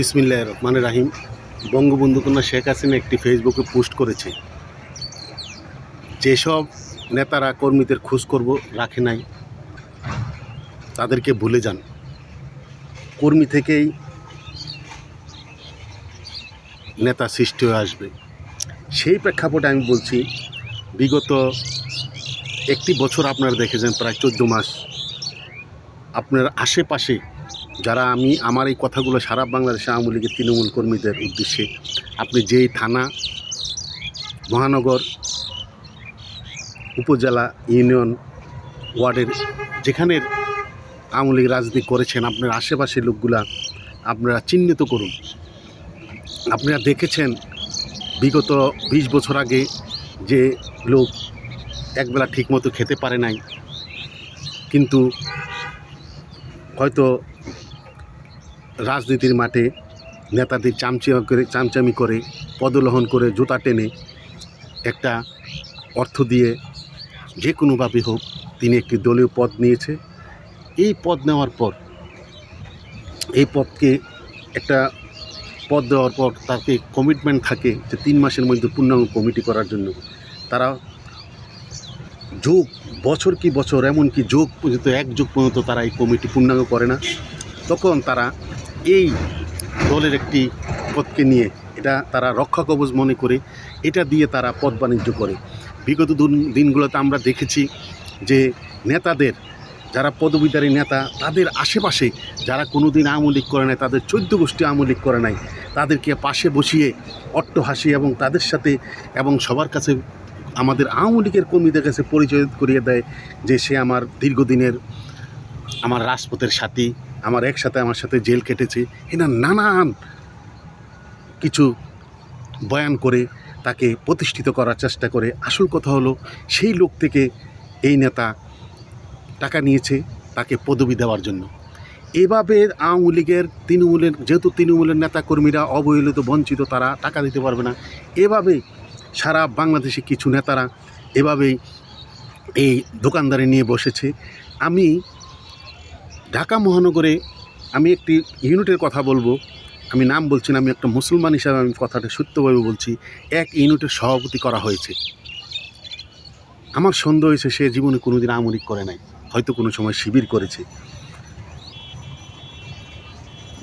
বিসমিল্লাহ রহমান রাহিম। বঙ্গবন্ধু কন্যা শেখ হাসিনা একটি ফেসবুকে পোস্ট করেছে, যেসব নেতারা কর্মীদের খোঁজ করব রাখে নাই, তাদেরকে ভুলে যান। কর্মী থেকেই নেতা সৃষ্টি হয়ে আসবে। সেই প্রেক্ষাপটে আমি বলছি, বিগত একটি বছর আপনারা দেখেছেন, প্রায় চোদ্দ মাস। আপনার আশেপাশে যারা আমি, আমার এই কথাগুলো সারা বাংলাদেশে আওয়ামী লীগের তৃণমূল কর্মীদের উদ্দেশ্যে, আপনি যেই থানা, মহানগর, উপজেলা, ইউনিয়ন, ওয়ার্ডের যেখানের আওয়ামী লীগ রাজনীতি করেছেন, আপনার আশেপাশের লোকগুলা আপনারা চিহ্নিত করুন। আপনারা দেখেছেন, বিগত বিশ বছর আগে যে লোক একবেলা ঠিকমতো খেতে পারে নাই, কিন্তু হয়তো রাজনীতির মাঠে নেতাদের চামচিয়া করে চামচামি করে, পদলোহন করে জুতা টেনে একটা অর্থ দিয়ে যে কোনোভাবে হোক তিনি একটি দলীয় পদ নিয়েছে। এই পদ নেওয়ার পর, এই পদকে একটা পদ দেওয়ার পর তাকে কমিটমেন্ট থাকে যে তিন মাসের মধ্যে পূর্ণাঙ্গ কমিটি করার জন্য। তারা যোগ, বছর কি বছর, এমনকি যোগ পর্যন্ত, এক যোগ পর্যন্ত তারা এই কমিটি পূর্ণাঙ্গ করে না। তখন তারা এই দলের একটি পদকে নিয়ে এটা তারা রক্ষা কবচ মনে করে, এটা দিয়ে তারা পদ বাণিজ্য করে। বিগত দিন- দিনগুলোতে আমরা দেখেছি যে নেতাদের, যারা পদবিধারী নেতা, তাদের আশেপাশে যারা কোনো দিন আওয়ামী লীগ করে নাই, তাদের চোদ্দ গোষ্ঠী আওয়ামী লীগ করে নাই, তাদেরকে পাশে বসিয়ে অট্ট হাসি এবং তাদের সাথে এবং সবার কাছে আমাদের আওয়ামী লীগের কর্মীদের কাছে পরিচয় করিয়ে দেয় যে সে আমার দীর্ঘদিনের আমার রাজপথের সাথী আমার একসাথে আমার সাথে জেল কেটেছে। এনা নানান কিছু বয়ান করে তাকে প্রতিষ্ঠিত করার চেষ্টা করে। আসল কথা হলো, সেই লোক থেকে এই নেতা টাকা নিয়েছে তাকে পদবি দেওয়ার জন্য। এভাবে আওয়ামী লীগের তৃণমূলের, যেহেতু তৃণমূলের নেতাকর্মীরা অবহেলিত, বঞ্চিত, তারা টাকা দিতে পারবে না। এভাবে সারা বাংলাদেশে কিছু নেতারা এভাবেই এই দোকানদারি নিয়ে বসেছে। আমি ঢাকা মহানগরে আমি একটি ইউনিটের কথা বলব। আমি নাম বলছি না, আমি একটা মুসলমান হিসাবে আমি কথাটা সত্যভাবে বলছি। এক ইউনিটের সভাপতি করা হয়েছে। আমার সন্দেহ হয়েছে সে জীবনে কোনোদিন আমরিক করে নাই। হয়তো কোনো সময় শিবির করেছে।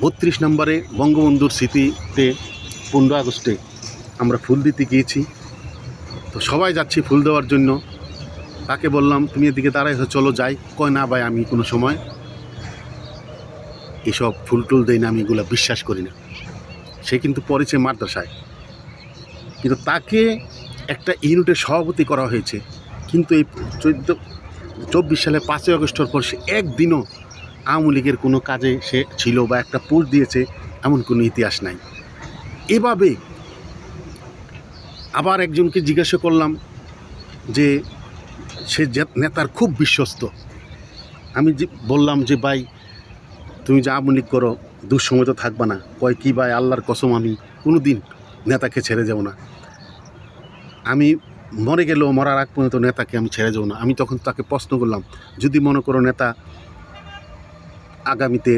বত্রিশ নম্বরে বঙ্গবন্ধুর স্মৃতিতে পনেরো আগস্টে আমরা ফুল দিতে গিয়েছি। তো সবাই যাচ্ছি ফুল দেওয়ার জন্য। তাকে বললাম, তুমি এদিকে দাঁড়াই চলো যাই। কয়, না ভাই, আমি কোনো সময় এসব ফুল টুল দেই না, আমি এগুলো বিশ্বাস করি না। সে কিন্তু পড়েছে মাদ্রাসায়। কিন্তু তাকে একটা ইউনিটের সভাপতি করা হয়েছে। কিন্তু এই চোদ্দ, চব্বিশ সালে পাঁচই আগস্টের পর সে একদিনও আওয়ামী লীগের কোনো কাজে সে ছিল বা একটা পোস্ট দিয়েছে এমন কোনো ইতিহাস নাই। এভাবে আবার একজনকে জিজ্ঞাসা করলাম যে সে নেতার খুব বিশ্বস্ত। আমি বললাম যে, ভাই তুমি যা আওয়ামী লীগ করো, দুঃসময় তো থাকবে না। কয় কী ভাই আল্লাহর কসম আমি কোনো দিন নেতাকে ছেড়ে যাব না। আমি মরে গেলেও মরার আগ পর্যন্ত নেতাকে আমি ছেড়ে যাব না। আমি তখন তাকে প্রশ্ন করলাম, যদি মনে করো নেতা আগামীতে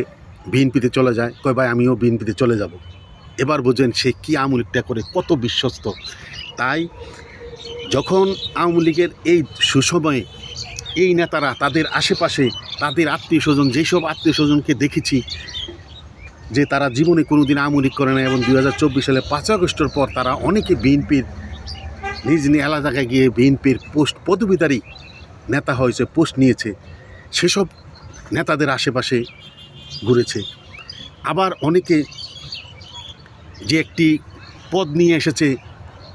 বিএনপিতে চলে যায়, কয় ভাই আমিও বিএনপিতে চলে যাব। এবার বোঝেন সে কী আওয়ামী লীগটা করে, কত বিশ্বস্ত। তাই যখন আওয়ামী লীগের এই সুসময়ে এই নেতারা তাদের আশেপাশে, তাদের আত্মীয় স্বজন যেসব আত্মীয় স্বজনকে দেখেছি, যে তারা জীবনে কোনো দিন আওয়ামী লীগ করে না এবং দু হাজার চব্বিশ সালে পাঁচ আগস্টের পর তারা অনেকে বিএনপির নিজ নিজ এলাকা জায়গায় গিয়ে বিএনপির পোস্ট পদবিধারী নেতা হয়েছে, পোস্ট নিয়েছে, সেসব নেতাদের আশেপাশে ঘুরেছে। আবার অনেকে যে একটি পদ নিয়ে এসেছে,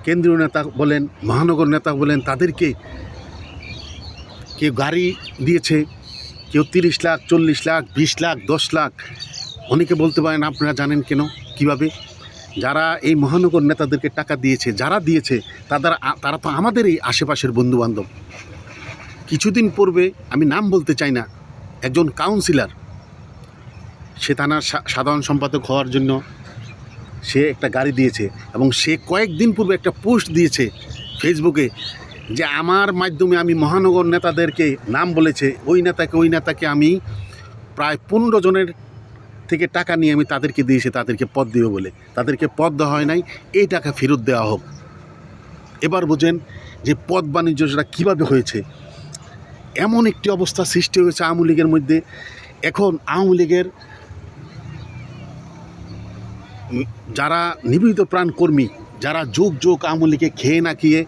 কেন্দ্রীয় নেতা বলেন, মহানগর নেতা বলেন, তাদেরকে কেউ গাড়ি দিয়েছে, কেউ তিরিশ লাখ, চল্লিশ লাখ, বিশ লাখ, দশ লাখ। অনেকে বলতে পারেন, আপনারা জানেন কেন, কীভাবে? যারা এই মহানগর নেতাদেরকে টাকা দিয়েছে, যারা দিয়েছে তারা তারা তো আমাদের এই আশেপাশের বন্ধুবান্ধব। কিছুদিন পূর্বে, আমি নাম বলতে চাই না, একজন কাউন্সিলর সে থানার সাধারণ সম্পাদক হওয়ার জন্য সে একটা গাড়ি দিয়েছে এবং সে কয়েকদিন পূর্বে একটা পোস্ট দিয়েছে ফেসবুকে যে আমার মাধ্যমে আমি মহানগর নেতাদেরকে নাম বলেছে, ওই নেতাকে ওই নেতাকে আমি প্রায় পনেরো জনের থেকে টাকা নিয়ে আমি তাদেরকে দিয়েছি, তাদেরকে পদ দেবো বলে। তাদেরকে পদ দেওয়া হয় নাই, এই টাকা ফেরত দেওয়া হোক। এবার বোঝেন যে পদ বাণিজ্যটা কীভাবে হয়েছে। এমন একটি অবস্থা সৃষ্টি হয়েছে আওয়ামী লীগের মধ্যে। এখন আওয়ামী লীগের যারা নিবেদিত প্রাণ কর্মী যারা যুগ যুগ আওয়ামী লীগে খেয়ে না খেয়ে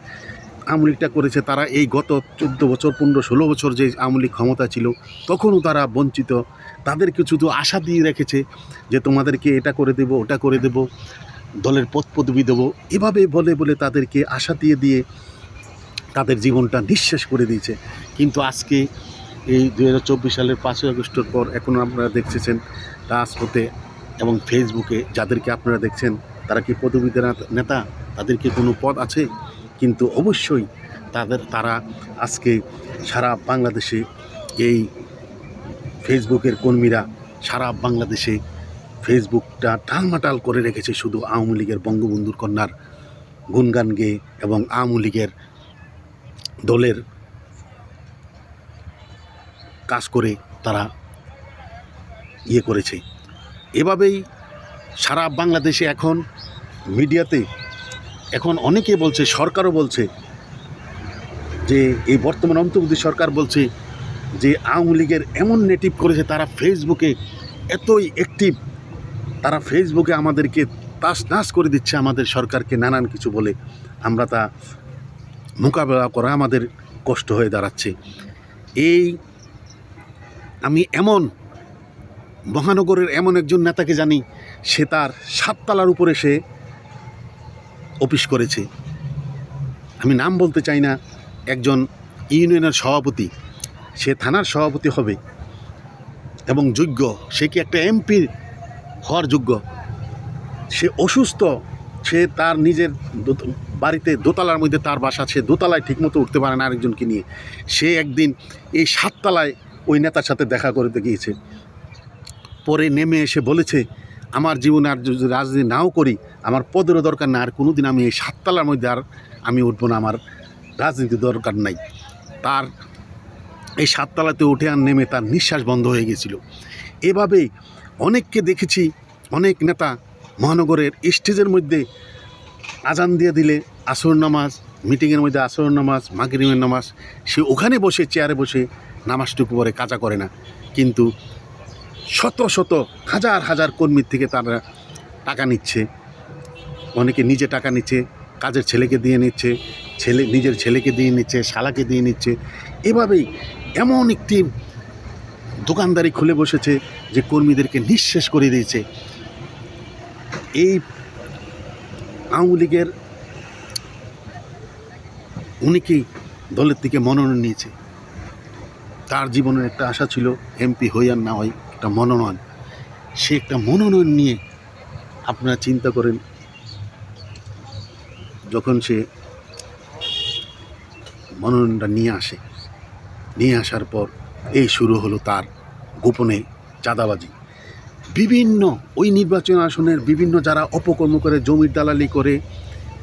আওয়ামী লীগটা করেছে, তারা এই গত চোদ্দ বছর, পনেরো, ষোলো বছর যে আওয়ামী লীগ ক্ষমতা ছিল, তখনও তারা বঞ্চিত। তাদেরকে শুধু আশা দিয়ে রেখেছে যে তোমাদেরকে এটা করে দেব, ওটা করে দেব, দলের পদ পদবি দেবো। এভাবে বলে বলে তাদেরকে আশা দিয়ে দিয়ে তাদের জীবনটা নিঃশেষ করে দিয়েছে। কিন্তু আজকে এই দু হাজার চব্বিশ সালের পাঁচই আগস্টের পর এখনও আপনারা দেখতেছেন রাজপথে এবং ফেসবুকে, যাদেরকে আপনারা দেখছেন, তারা কি পদবীদের নেতা? তাদের কি কোনো পদ আছে? কিন্তু অবশ্যই তাদের, তারা আজকে সারা বাংলাদেশে এই ফেসবুকের কর্মীরা সারা বাংলাদেশে ফেসবুকটা টালমাটাল করে রেখেছে শুধু আওয়ামী লীগের বঙ্গবন্ধুর কন্যার গুণগান গেয়ে এবং আওয়ামী লীগের দলের কাজ করে তারা ইয়ে করেছে। এভাবেই সারা বাংলাদেশে এখন মিডিয়াতে এখন অনেকে বলছে, সরকারও বলছে যে, এই বর্তমান অন্তর্বর্তী সরকার বলছে যে, আওয়ামী লীগের এমন নেটিভ করেছে, তারা ফেসবুকে এতই অ্যাক্টিভ তারা ফেসবুকে আমাদেরকে তাস নাশ করে দিচ্ছে, আমাদের সরকারকে নানান কিছু বলে। আমরা তা মোকাবেলা করা আমাদের কষ্ট হয়ে দাঁড়াচ্ছে। এই আমি এমন, মহানগরের এমন একজন নেতাকে জানি, সে তার সাততলার উপরে সে অফিস করেছে। আমি নাম বলতে চাই না, একজন ইউনিয়নের সভাপতি, সে থানার সভাপতি হবে এবং যোগ্য, সে কি একটা এমপি হওয়ার যোগ্য? সে অসুস্থ, সে তার নিজের বাড়িতে দোতলার মধ্যে তার বাসা, সে দোতলায় ঠিকমতো উঠতে পারে না আরেকজনকে নিয়ে। সে একদিন এই সাততলায় ওই নেতার সাথে দেখা করতে গিয়েছে। পরে নেমে এসে বলেছে আমার জীবনে আর যদি রাজনীতি নাও করি, আমার পদেরও দরকার না আর কোনো দিন আমি এই সাততলার মধ্যে আর আমি উঠবো না, আমার রাজনীতি দরকার নাই। তার এই সাততলাতে উঠে আর নেমে তার নিঃশ্বাস বন্ধ হয়ে গেছিল। এভাবেই অনেককে দেখেছি, অনেক নেতা মহানগরের স্টেজের মধ্যে আজান দিয়ে দিলে আসর নামাজ, মিটিংয়ের মধ্যে আসর নামাজ মাগরিমের নামাজ। সে ওখানে বসে, চেয়ারে বসে নামাজটুকু পরে কাজা করে না। কিন্তু শত শত হাজার হাজার কর্মীর থেকে তারা টাকা নিচ্ছে। অনেকে নিজে টাকা নিচ্ছে, কাজের ছেলেকে দিয়ে নিচ্ছে, ছেলে, নিজের ছেলেকে দিয়ে নিচ্ছে, শালাকে দিয়ে নিচ্ছে। এভাবেই এমন একটি দোকানদারি খুলে বসেছে যে কর্মীদেরকে নিঃশেষ করে দিয়েছে। এই আওয়ামী লীগের অনেকেই দলের থেকে মনোনয়ন নিয়েছে? তার জীবনের একটা আশা ছিল, এমপি হই আর না হয় একটা মনোনয়ন। সে একটা মনোনয়ন নিয়ে আপনারা চিন্তা করেন, যখন সে মনোনয়নটা নিয়ে আসে, নিয়ে আসার পর এই শুরু হলো তার গোপনে চাঁদাবাজি। বিভিন্ন ওই নির্বাচন আসনের বিভিন্ন যারা অপকর্ম করে, জমির দালালি করে,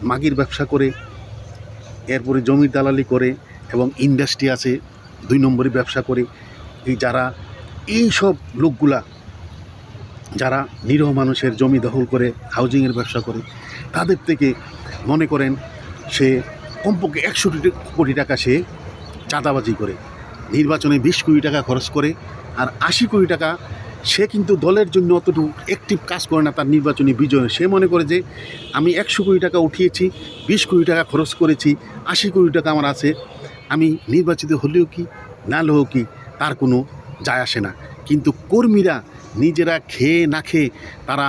মাগির ব্যবসা করে, এরপরে জমির দালালি করে এবং ইন্ডাস্ট্রি আছে, দুই নম্বরে ব্যবসা করে, এই যারা এই সব লোকগুলা যারা নিরহ মানুষের জমি দখল করে হাউজিংয়ের ব্যবসা করে, তাদের থেকে মনে করেন সে কমপক্ষে একশো কোটি টাকা সে চাঁদাবাজি করে। নির্বাচনে বিশ কোটি টাকা খরচ করে আর আশি কোটি টাকা সে কিন্তু দলের জন্য অতটুকু অ্যাক্টিভ কাজ করে না তার নির্বাচনী বিজয়। সে মনে করে যে আমি একশো কোটি টাকা উঠিয়েছি, বিশ কোটি টাকা খরচ করেছি, আশি কোটি টাকা আমার আছে, আমি নির্বাচিত হলেও কি, না হলেও কি, তার কোনো যায় আসে না। কিন্তু কর্মীরা নিজেরা খেয়ে না খেয়ে তারা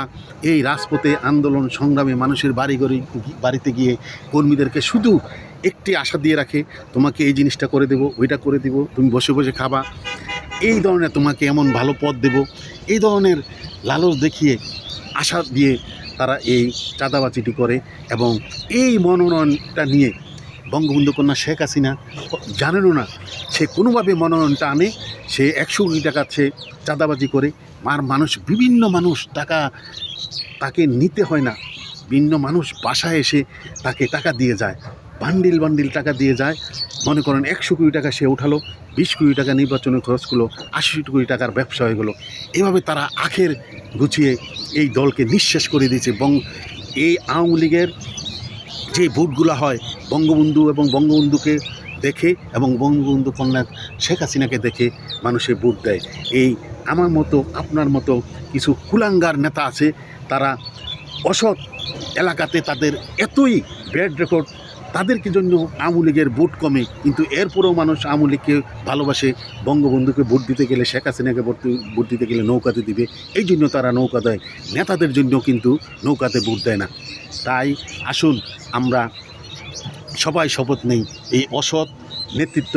এই রাজপথে আন্দোলন সংগ্রামে মানুষের বাড়ি গড়ি বাড়িতে গিয়ে কর্মীদেরকে শুধু একটি আশা দিয়ে রাখে, তোমাকে এই জিনিসটা করে দেবো, ওইটা করে দেবো, তুমি বসে বসে খাবা। এই ধরনের তোমাকে এমন ভালো পথ দেব, এই ধরনের লালচ দেখিয়ে আশা দিয়ে তারা এই চাঁদাবাজিটি করে এবং এই মনোনয়নটা নিয়ে বঙ্গবন্ধু কন্যা শেখ হাসিনা জানেনও না, সে কোনোভাবে মনোনয়নটা আনে সে একশো কোটি টাকা সে চাঁদাবাজি করে। আর মানুষ, বিভিন্ন মানুষ টাকা তাকে নিতে হয় না। বিভিন্ন মানুষ বাসায় এসে তাকে টাকা দিয়ে যায়। বান্ডিল বান্ডিল টাকা দিয়ে যায়। মনে করেন একশো কোটি টাকা সে উঠালো, বিশ কোটি টাকা নির্বাচনে খরচ করল, আশি কোটি টাকার ব্যবসা হয়ে গেলো। এভাবে তারা আখের গুছিয়ে এই দলকে নিঃশেষ করে দিয়েছে। বং এই আওয়ামী লীগের যে ভোটগুলো হয়, বঙ্গবন্ধু এবং বঙ্গবন্ধুকে দেখে এবং বঙ্গবন্ধু কন্যা শেখ হাসিনাকে দেখে মানুষে ভোট দেয়। এই আমার মতো, আপনার মতো কিছু কুলাঙ্গার নেতা আছে, তারা অসৎ এলাকাতে তাদের এতই ব্যাড রেকর্ড তাদেরকে জন্য আওয়ামী লীগের ভোট কমে, কিন্তু এরপরেও মানুষ আওয়ামী লীগকে ভালোবাসে, বঙ্গবন্ধুকে ভোট দিতে গেলে, শেখ হাসিনাকে ভোট ভোট দিতে গেলে নৌকাতে দিবে, এই জন্য তারা নৌকা দেয়। নেতাদের জন্য কিন্তু নৌকাতে ভোট দেয় না। তাই আসুন, আমরা সবাই শপথ নেই এই অসৎ নেতৃত্ব,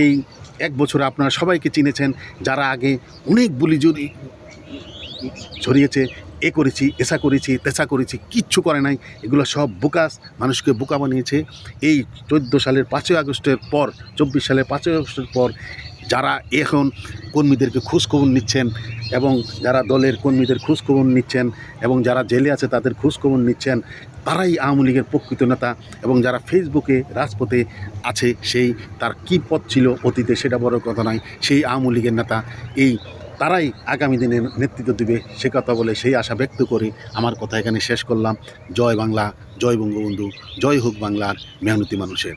এই এক বছরে আপনারা সবাইকে চিনেছেন, যারা আগে অনেক বুলি জড়ি ছড়িয়েছে এ করেছি, এসা করেছি, তেসা করেছি, কিচ্ছু করে নাই। এগুলো সব বোকাস, মানুষকে বোকা বানিয়েছে। এই চোদ্দ সালের পাঁচই আগস্টের পর, চব্বিশ সালের পাঁচই আগস্টের পর যারা এখন কর্মীদেরকে খোঁজখবর নিচ্ছেন এবং যারা দলের কর্মীদের খোঁজখবর নিচ্ছেন এবং যারা জেলে আছে তাদের খোঁজখবর নিচ্ছেন, তারাই আওয়ামী লীগের প্রকৃত নেতা এবং যারা ফেসবুকে, রাজপথে আছে সেই, তার কী পথ ছিল অতীতে সেটা বড় কথা নয়। সেই আওয়ামী লীগের নেতা, এই তারাই আগামী দিনের নেতৃত্ব দিবে। সে কথা বলে সেই আশা ব্যক্ত করে আমার কথা এখানে শেষ করলাম। জয় বাংলা, জয় বঙ্গবন্ধু, জয় হোক বাংলার মেহনতি মানুষের।